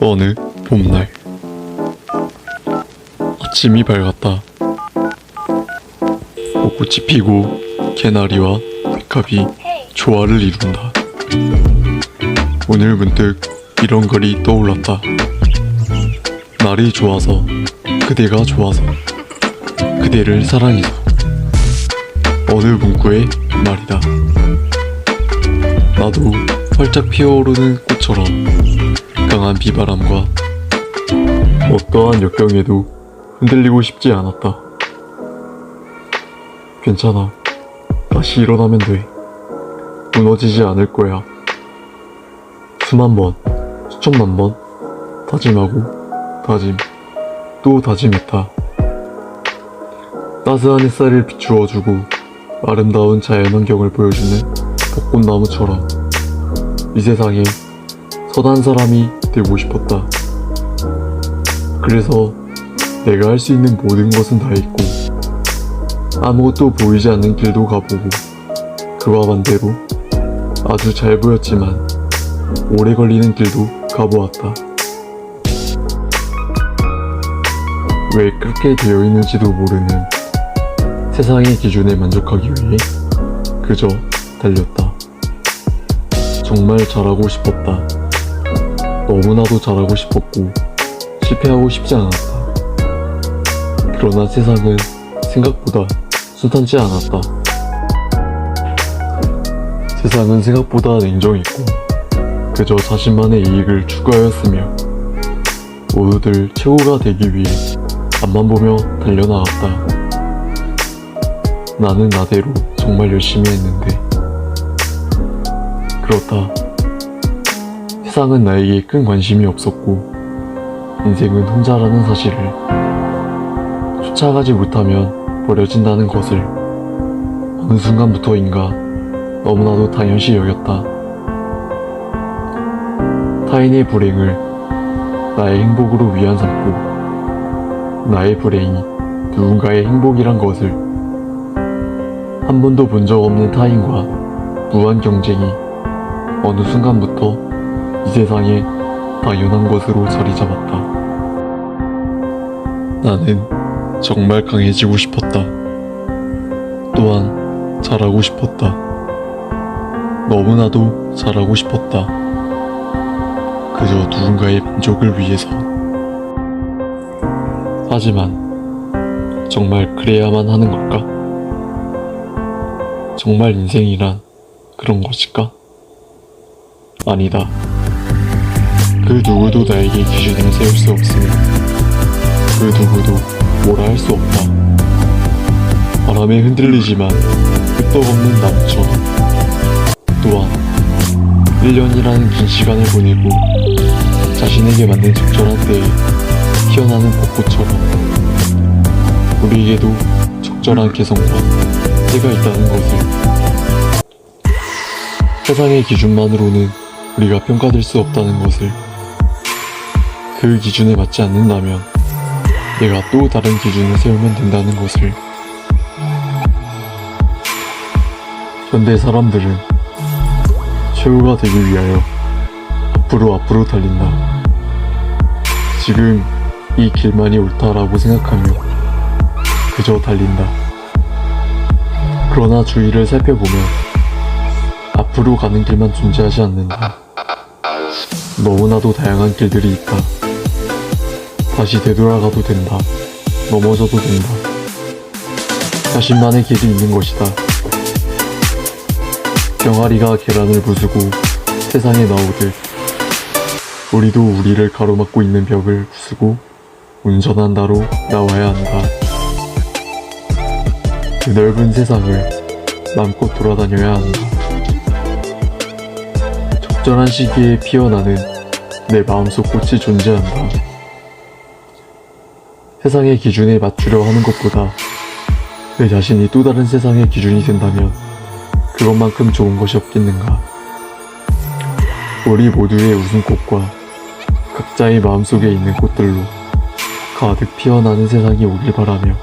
어느 봄날. 아침이 밝았다. 벚꽃이 피고 개나리와 백합이 조화를 이룬다. 오늘 문득 이런 글이 떠올랐다. 날이 좋아서 그대가 좋아서 그대를 사랑해서. 어느 문구의 말이다. 나도 활짝 피어오르는 꽃처럼 강한 비바람과 어떠한 역경에도 흔들리고 싶지 않았다. 괜찮아. 다시 일어나면 돼. 무너지지 않을 거야. 수만 번, 수천만 번 다짐하고 다짐, 또 다짐했다. 따스한 햇살을 비추어주고 아름다운 자연환경을 보여주는 벚꽃나무처럼 이 세상에 선한 사람이 되고 싶었다. 그래서 내가 할 수 있는 모든 것은 다 했고, 아무것도 보이지 않는 길도 가보고, 그와 반대로 아주 잘 보였지만 오래 걸리는 길도 가보았다. 왜 그렇게 되어 있는지도 모르는 세상의 기준에 만족하기 위해 그저 달렸다. 정말 잘하고 싶었다. 너무나도 잘하고 싶었고 실패하고 싶지 않았다. 그러나 세상은 생각보다 순탄치 않았다. 세상은 생각보다 냉정했고 그저 자신만의 이익을 추구하였으며 모두들 최고가 되기 위해 앞만 보며 달려나갔다. 나는 나대로 정말 열심히 했는데 그렇다. 세상은 나에게 큰 관심이 없었고 인생은 혼자라는 사실을 쫓아가지 못하면 버려진다는 것을 어느 순간부터인가 너무나도 당연시 여겼다. 타인의 불행을 나의 행복으로 위안 삼고 나의 불행이 누군가의 행복이란 것을 한 번도 본 적 없는 타인과 무한 경쟁이 어느 순간부터 이 세상에 당연한 것으로 자리 잡았다. 나는 정말 강해지고 싶었다. 또한 잘하고 싶었다. 너무나도 잘하고 싶었다. 그저 누군가의 만족을 위해서. 하지만 정말 그래야만 하는 걸까? 정말 인생이란 그런 것일까? 아니다. 그 누구도 나에게 기준을 세울 수 없으며 그 누구도 뭐라 할 수 없다. 바람에 흔들리지만 끄떡없는 나무처럼 또한 1년이라는 긴 시간을 보내고 자신에게 맞는 적절한 때에 피어나는 벚꽃처럼 우리에게도 적절한 개성과 때가 있다는 것을 세상의 기준만으로는 우리가 평가될 수 없다는 것을 그 기준에 맞지 않는다면 내가 또 다른 기준을 세우면 된다는 것을 현대 사람들은 최후가 되기 위하여 앞으로 앞으로 달린다. 지금 이 길만이 옳다라고 생각하며 그저 달린다. 그러나 주위를 살펴보면 앞으로 가는 길만 존재하지 않는다. 너무나도 다양한 길들이 있다. 다시 되돌아가도 된다. 넘어져도 된다. 자신만의 길이 있는 것이다. 병아리가 계란을 부수고 세상에 나오듯 우리도 우리를 가로막고 있는 벽을 부수고 운전한 다로 나와야 한다. 그 넓은 세상을 마음껏 돌아다녀야 한다. 적절한 시기에 피어나는 내 마음속 꽃이 존재한다. 세상의 기준에 맞추려 하는 것보다 내 자신이 또 다른 세상의 기준이 된다면 그것만큼 좋은 것이 없겠는가. 우리 모두의 웃음꽃과 각자의 마음속에 있는 꽃들로 가득 피어나는 세상이 오길 바라며